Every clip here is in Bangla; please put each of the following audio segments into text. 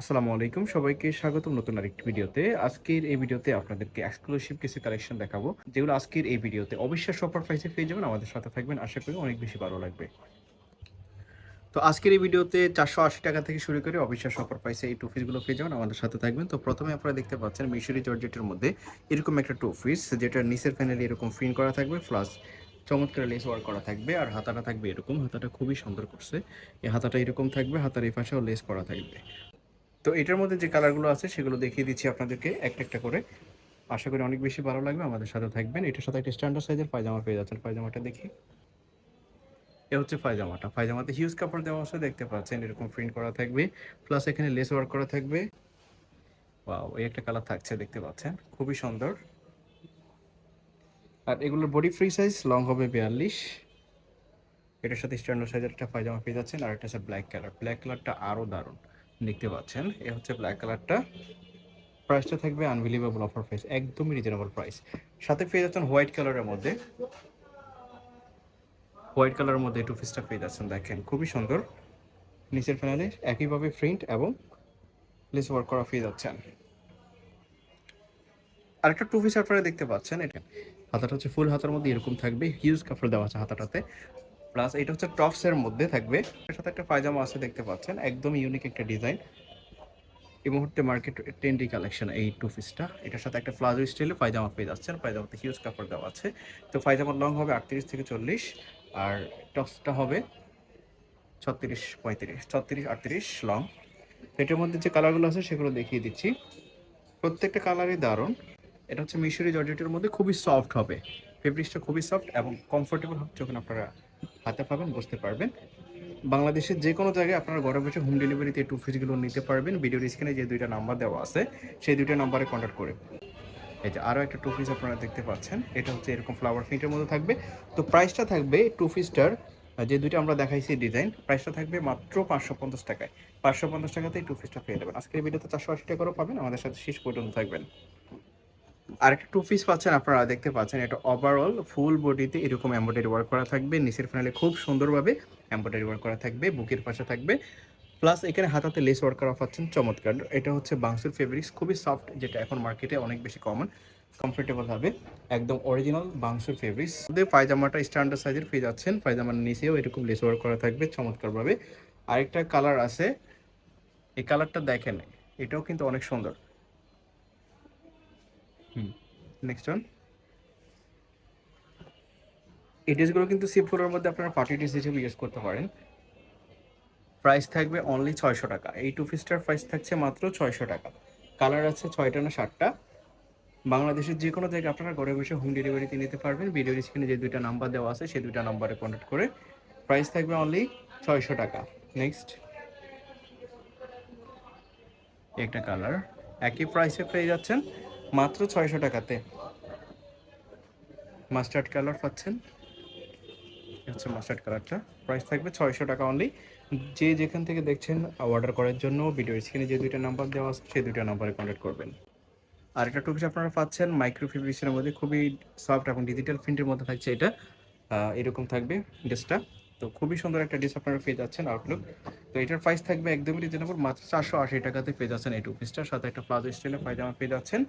আসসালামু আলাইকুম। সবাইকে স্বাগতম নতুন আরেকটি ভিডিওতে। আজকের এই ভিডিওতে আপনাদেরকে এক্সক্লুসিভ কিছু কালেকশন দেখাবো, যেগুলো আজকের এই ভিডিওতে অবশ্যই সপার প্রাইসে পেয়ে যাবেন। আমাদের সাথে থাকবেন, আশা করি অনেক বেশি ভালো লাগবে। তো আজকের এই ভিডিওতে চারশো আশি টাকা থেকে শুরু করে অবিশ্বাস অফার প্রাইসে এই টু পিসগুলো পেয়ে যাবেন। আমাদের সাথে থাকবেন। তো প্রথমে আপনারা দেখতে পাচ্ছেন মিশরি জর্জেটের মধ্যে এরকম একটা টু পিস যেটা নিচের ফ্যানেলে এরকম প্রিন্ট করা থাকবে প্লাস চমৎকার লেস ওয়ার্ক করা থাকবে, আর হাতাটা থাকবে এরকম। হাতাটা খুবই সুন্দর করছে। এই হাতাটা এরকম থাকবে, হাতার এই পাশেও লেস করা থাকবে। তো এটার মধ্যে যে কালারগুলো আছে, সেগুলো দেখিয়ে দিচ্ছি আপনাদেরকে একটা একটা করে। আশা করি অনেক বেশি ভালো লাগবে। আমাদের সাথে থাকবেন। এটার সাথে একটা স্ট্যান্ডার্ড সাইজের পায়জামা পেয়ে যাচ্ছেন। পায়জামাটা দেখি। এ হচ্ছে পায়জামাটা। পায়জামাতে হিউজ কাপড় দেওয়া আছে, দেখতে পাচ্ছেন। এরকম প্রিন্ট করা থাকবে। প্লাস এখানে লেস ওয়ার্ক করা থাকবে। ওয়াও এই একটা কালার থাকছে, দেখতে পাচ্ছেন। খুবই সুন্দর। আর এগুলোর বডি ফ্রি সাইজ লং হবে বিয়াল্লিশ। এটার সাথে স্ট্যান্ডার্ড সাইজের একটা পায়জামা পেয়ে যাচ্ছেন। আর একটা হচ্ছে ব্ল্যাক কালার ব্ল্যাক কালারটা আরও দারুণ। দেখতে পাচ্ছেন, এ হচ্ছে ব্ল্যাক কালারটা প্রাইসটা থাকবে আনবিলিভেবল অফার প্রাইস একদমই রিজনেবল প্রাইস সাথে পেয়ে যাচ্ছেন হোয়াইট কালারের মধ্যে। হোয়াইট কালারের মধ্যে টু পিসটা পেয়ে যাচ্ছেন, দেখেন, খুবই সুন্দর। নিচের ফ্যানালে একইভাবে প্রিন্ট এবং লেস ওয়ার্ক করা পেয়ে যাচ্ছেন। আরেকটা টু পিস আপনারা দেখতে পাচ্ছেন, এটা হাতাটা হচ্ছে ফুল হাতার মধ্যে এরকম থাকবে হিউজ কাপড় দেওয়া আছে হাতাটাতে। প্লাস এটা হচ্ছে টপসের মধ্যে থাকবে। এর সাথে একটা পায়জামা আছে দেখতে পাচ্ছেন, একদম ইউনিক একটা ডিজাইন এই মুহূর্তে মার্কেট ট্রেন্ডি কালেকশন এই টু। পিসটা এটার সাথে একটা প্লাজো স্টাইলে পায়জামা পেয়ে যাচ্ছেন, পায়জামাতে হিউজ কাপড় দেওয়া আছে। তো পায়জামার লং হবে আটত্রিশ থেকে চল্লিশ, আর টপসটা হবে ছত্রিশ পঁয়ত্রিশ, ছত্রিশ আটত্রিশ লং এটার মধ্যে যে কালারগুলো আছে সেগুলো দেখিয়ে দিচ্ছি। প্রত্যেকটা কালারই দারুণ। এটা হচ্ছে মিশরি জর্জেটের মধ্যে খুবই সফট হবে। ফেব্রিক্সটা খুবই সফট এবং কমফোর্টেবল হবে যখন আপনারা হাতে পাবেন বুঝতে পারবেন। বাংলাদেশের যে কোনো জায়গায় আপনারা ঘরে বসে হোম ডেলিভারিতে টু পিসগুলো নিতে পারবেন। ভিডিওর স্ক্রিনে যে দুইটা নাম্বার দেওয়া আছে, সেই দুইটা নাম্বারে কন্ট্যাক্ট করে। এই যে আরও একটা টু পিস আপনারা দেখতে পাচ্ছেন, এটা হচ্ছে এরকম ফ্লাওয়ার প্রিন্টের মধ্যে থাকবে। তো প্রাইসটা থাকবে টু পিসটার যে দুইটা আমরা দেখাইছি ডিজাইন প্রাইসটা থাকবে মাত্র পাঁচশো পঞ্চাশ টাকায়। পাঁচশো পঞ্চাশ টাকাতেই টু পিসটা পেয়ে যাবেন। আজকের ভিডিওতে চারশো আশি টাকা করেও পাবেন, আমাদের সাথে শেষ পর্যন্ত থাকবেন। আরেকটা টু পিস পাচ্ছেন আপনারা দেখতে পাচ্ছেন, এটা ওভারঅল ফুল বডিতে এরকম এমব্রয়ডারি ওয়ার্ক করা থাকবে। নিচের ফ্যানেলে খুব সুন্দরভাবে এমব্রয়ডারি ওয়ার্ক করা থাকবে, বুকের পাশে থাকবে। প্লাস এখানে হাতাতে লেস ওয়ার্ক করা পাচ্ছেন, চমৎকার। এটা হচ্ছে বাংসুর ফেব্রিক্স খুবই সফট যেটা এখন মার্কেটে অনেক বেশি কমন কমফোর্টেবল হবে একদম অরিজিনাল বাংসুর ফেব্রিক্স পায়জামাটা স্ট্যান্ডার্ড সাইজের পেয়ে যাচ্ছেন, পায়জামার নিচেও এরকম লেস ওয়ার্ক করা থাকবে চমৎকারভাবে। আরেকটা কালার আছে, এই কালারটা দেখেন, এটাও কিন্তু অনেক সুন্দর। নেক্সট ওয়ান এই কিন্তু সিম্পলের মধ্যে আপনারা পার্টি ড্রেস হিসেবে ইউজ করতে পারেন। প্রাইস থাকবে অনলি ছয়শো টাকা। এই টু পিসটার প্রাইস থাকছে মাত্র ছয়শো টাকা। কালার আছে ছয়টা না সাতটা। বাংলাদেশের যে কোনো জায়গায় আপনারা ঘরে বসে হোম ডেলিভারিতে নিতে পারবেন। ভিডিওর স্ক্রিনে যে দুইটা নাম্বার দেওয়া আছে সেই দুইটা নাম্বারে কন্ট্যাক্ট করে প্রাইস থাকবে অনলি ছয়শো টাকা। নেক্সট একটা কালার একই প্রাইসে পেয়ে যাচ্ছেন। মাত্র ছয়শো টাকাতে। মাস্টার্ড কালার পাচ্ছেন? হচ্ছে মাস্টার্ড কালারটা প্রাইস থাকবে ছয়শো টাকা অনলি যে যেখান থেকে দেখছেন অর্ডার করার জন্য ভিডিও স্ক্রিনে যে দুইটা নাম্বার দেওয়া আছে, সেই দুইটা নাম্বারে কন্ট্যাক্ট করবেন। আর একটা টুপিস আপনারা পাচ্ছেন মাইক্রো ফেব্রিক্সের মধ্যে খুবই সফট এবং ডিজিটাল প্রিন্টের মধ্যে থাকছে এটা। এরকম থাকবে ড্রেসটা তো খুবই সুন্দর একটা ড্রেস আপনারা পেয়ে যাচ্ছেন আউটলুক তো এটার প্রাইস থাকবে একদমই রিজনেবল মাত্র চারশো আশি টাকাতে পেয়ে যাচ্ছেন এই টু পিসটার সাথে একটা প্লাজো স্টাইলে পায়জামা পেয়ে যাচ্ছেন।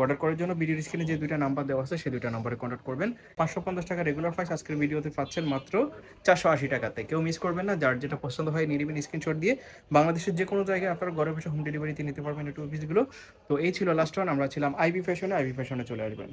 অর্ডার করার জন্য ভিডিওর স্ক্রিনে যে দুইটা নাম্বার দেওয়া আছে, সেই দুইটা নাম্বারে কন্ট্যাক্ট করবেন। পাঁচশো পঞ্চাশ টাকা রেগুলার প্রাইস আজকের ভিডিওতে পাচ্ছেন মাত্র চারশো আশি টাকাতে। কেউ মিস করবেন না, যার যেটা পছন্দ হয় নিরিবিন স্ক্রিনশট দিয়ে। বাংলাদেশের যে কোনো জায়গায় আপনার ঘরে বসে হোম ডেলিভারিতে নিতে পারবেন এই টু পিসগুলো তো এই ছিল লাস্ট ওয়ান আমরা ছিলাম আইবি ফ্যাশনে আইবি ফ্যাশনে চলে আসবেন।